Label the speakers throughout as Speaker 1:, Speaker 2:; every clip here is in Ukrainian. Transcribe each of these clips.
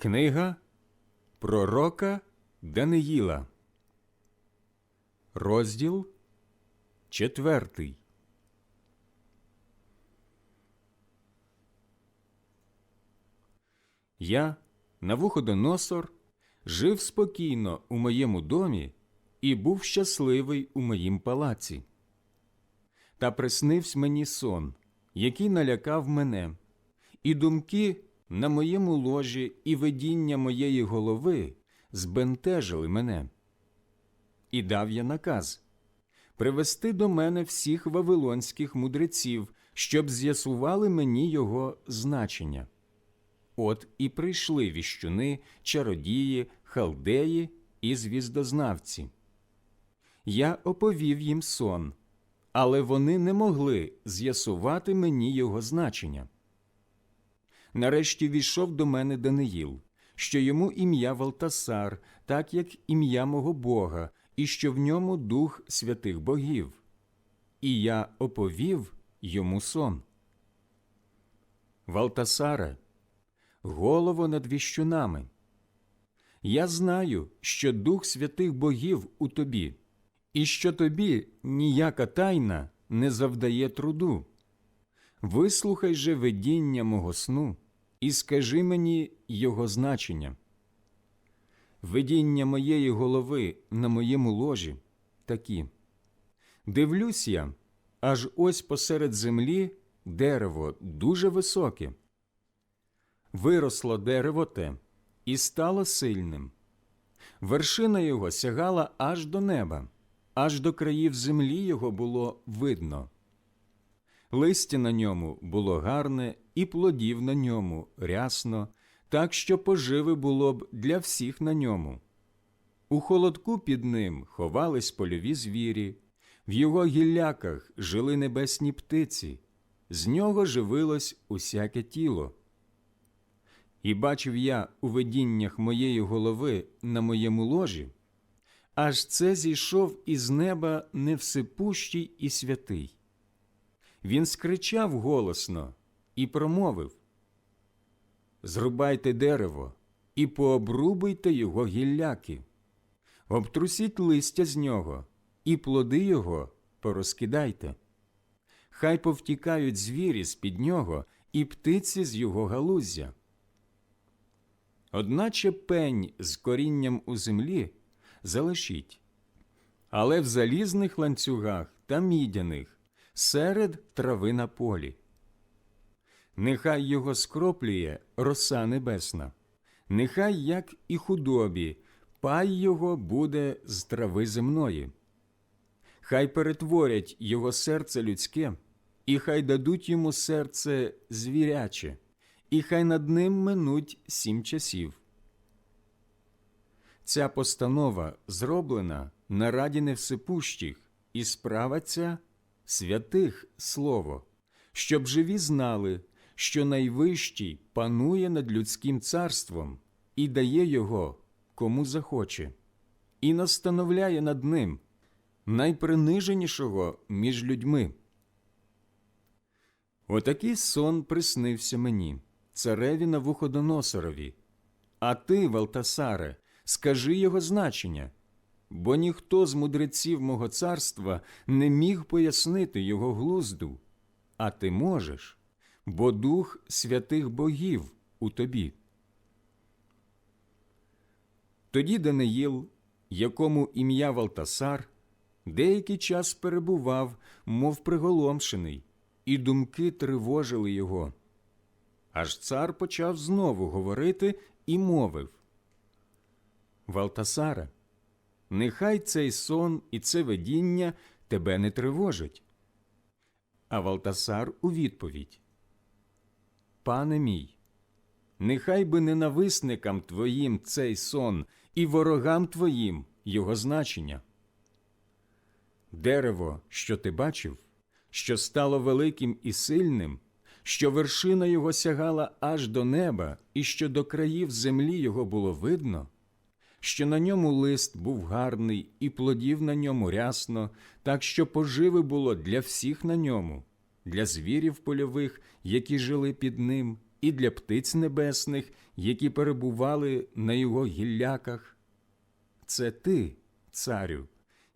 Speaker 1: Книга Пророка Даниїла, розділ четвертий. Я, Навуходоносор, жив спокійно у моєму домі і був щасливий у моїм палаці. Та приснився мені сон, який налякав мене, і думки на моєму ложі і видіння моєї голови збентежили мене. І дав я наказ привести до мене всіх вавилонських мудреців, щоб з'ясували мені його значення. От і прийшли віщуни, чародії, халдеї і звіздознавці. Я оповів їм сон, але вони не могли з'ясувати мені його значення. Нарешті війшов до мене Даниїл, що йому ім'я Валтасар, так як ім'я мого Бога, і що в ньому дух святих богів. І я оповів йому сон. Валтасаре, голово над віщунами. Я знаю, що дух святих богів у тобі, і що тобі ніяка тайна не завдає труду. Вислухай же видіння мого сну і скажи мені його значення. Видіння моєї голови на моєму ложі такі. Дивлюсь я, аж ось посеред землі дерево дуже високе. Виросло дерево те і стало сильним. Вершина його сягала аж до неба, аж до країв землі його було видно. Листя на ньому було гарне, і плодів на ньому рясно, так що поживи було б для всіх на ньому. У холодку під ним ховались польові звірі, в його гілляках жили небесні птиці, з нього живилось усяке тіло. І бачив я у видіннях моєї голови на моєму ложі, аж це зійшов із неба невсипущий і святий. Він скричав голосно і промовив Зрубайте дерево і пообрубуйте його гілляки, обтрусіть листя з нього, і плоди його порозкидайте. Хай повтікають звірі з під нього і птиці з його галуздя. Одначе пень з корінням у землі залишіть, але в залізних ланцюгах та мідяних серед трави на полі. Нехай його скроплює роса небесна, нехай, як і худобі, пай його буде з трави земної. Хай перетворять його серце людське, і хай дадуть йому серце звіряче, і хай над ним минуть сім часів. Ця постанова зроблена на раді невсипущих, і справа ця святих слово, щоб живі знали, що найвищий панує над людським царством і дає його кому захоче, і настановляє над ним найприниженішого між людьми. Отакий сон приснився мені, цареві Навуходоносорові. А ти, Валтасаре, скажи його значення, бо ніхто з мудреців мого царства не міг пояснити його глузду, а ти можеш, бо дух святих богів у тобі. Тоді Даниїл, якому ім'я Валтасар, деякий час перебував, мов приголомшений, і думки тривожили його. Аж цар почав знову говорити і мовив Валтасаре, нехай цей сон і це видіння тебе не тривожить. А Валтасар у відповідь Пане мій, нехай би ненависникам твоїм цей сон і ворогам твоїм його значення. Дерево, що ти бачив, що стало великим і сильним, що вершина його сягала аж до неба, і що до країв землі його було видно, що на ньому лист був гарний, і плодів на ньому рясно, так що поживи було для всіх на ньому, для звірів польових, які жили під ним, і для птиць небесних, які перебували на його гілляках. Це ти, царю,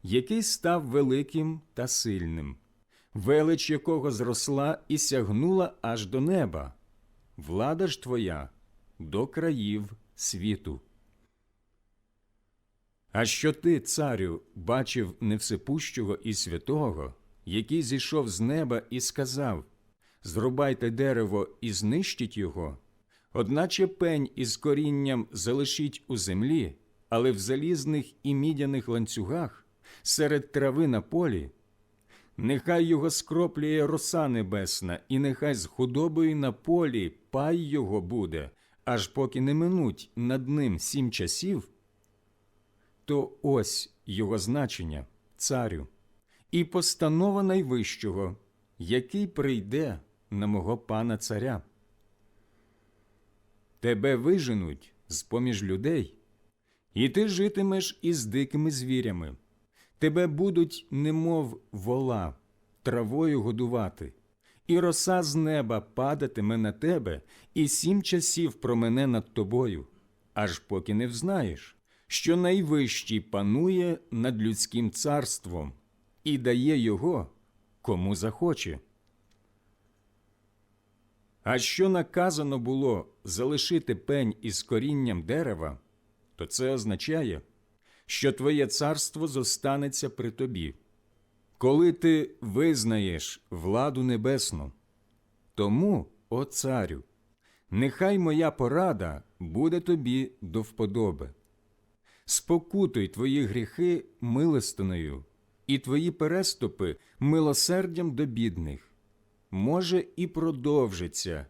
Speaker 1: який став великим та сильним, велич якого зросла і сягнула аж до неба, влада ж твоя до країв світу. А що ти, царю, бачив невсипущого і святого, який зійшов з неба і сказав Зрубайте дерево і знищіть його, одначе пень із корінням залишіть у землі, але в залізних і мідяних ланцюгах серед трави на полі. Нехай його скроплює роса небесна, і нехай з худобою на полі пай його буде, аж поки не минуть над ним сім часів, то ось його значення, царю, і постанова найвищого, який прийде на мого пана царя. Тебе виженуть з поміж людей, і ти житимеш із дикими звірями. Тебе будуть, немов вола, травою годувати, і роса з неба падатиме на тебе, і сім часів промене над тобою, аж поки не взнаєш, що найвищий панує над людським царством і дає його кому захоче. А що наказано було залишити пень із корінням дерева, то це означає, що твоє царство зостанеться при тобі, коли ти визнаєш владу небесну. Тому, о царю, нехай моя порада буде тобі до вподоби. Спокутуй твої гріхи милостиною, і твої переступи милосердям до бідних. Може, і продовжиться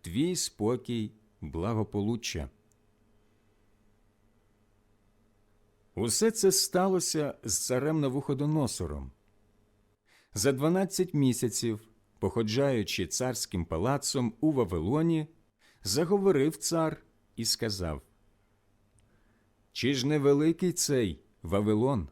Speaker 1: твій спокій благополуччя. Усе це сталося з царем Навуходоносором. За дванадцять місяців, походжаючи царським палацом у Вавилоні, заговорив цар і сказав Чи ж не великий цей Вавилон,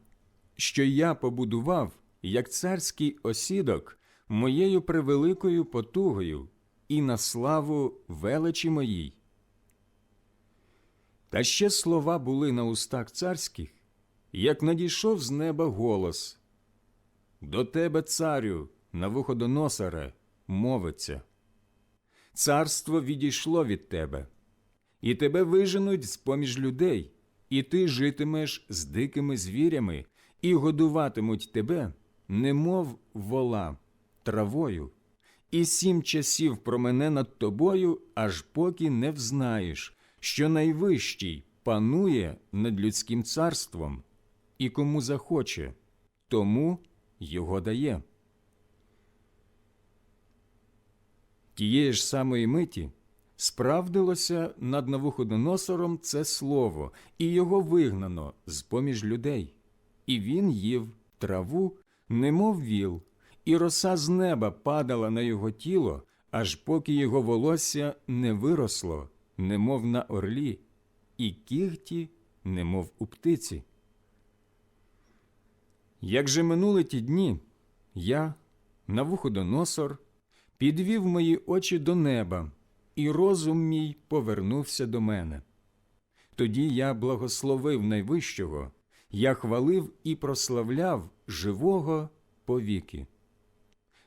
Speaker 1: що я побудував, як царський осідок, моєю превеликою потугою і на славу величі моїй? Та ще слова були на устах царських, як надійшов з неба голос До тебе, царю, Навуходоносоре, мовиться. Царство відійшло від тебе, і тебе виженуть з поміж людей, і ти житимеш з дикими звірями, і годуватимуть тебе, немов вола, травою, і сім часів промене над тобою, аж поки не взнаєш, що найвищий панує над людським царством, і кому захоче, тому його дає. Тієї ж самої миті справдилося над Навуходоносором це слово, і його вигнано з поміж людей, і він їв траву, немов віл, і роса з неба падала на його тіло, аж поки його волосся не виросло, немов на орлі, і кігті, немов у птиці. Як же минули ті дні, я, Навуходоносор, підвів мої очі до неба, і розум мій повернувся до мене. Тоді я благословив найвищого, я хвалив і прославляв живого повіки,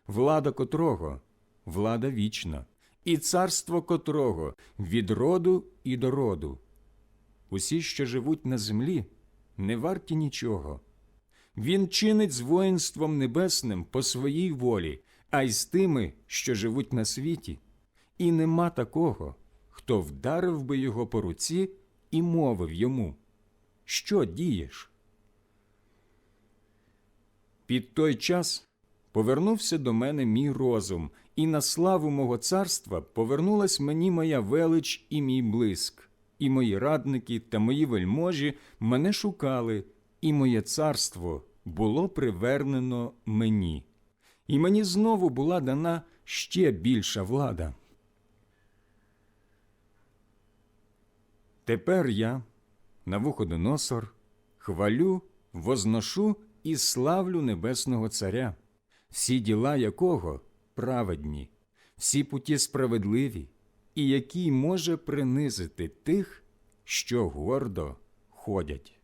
Speaker 1: влада котрого влада вічна, і царство котрого від роду і до роду. Усі, що живуть на землі, не варті нічого. Він чинить з воїнством небесним по своїй волі, а й з тими, що живуть на світі, і нема такого, хто вдарив би його по руці і мовив йому Що дієш? Під той час повернувся до мене мій розум, і на славу мого царства повернулась мені моя велич і мій блиск, і мої радники та мої вельможі мене шукали, і моє царство було привернено мені, і мені знову була дана ще більша влада. Тепер я, Навуходоносор, хвалю, возношу і славлю Небесного Царя, всі діла якого праведні, всі путі справедливі, і який може принизити тих, що гордо ходять.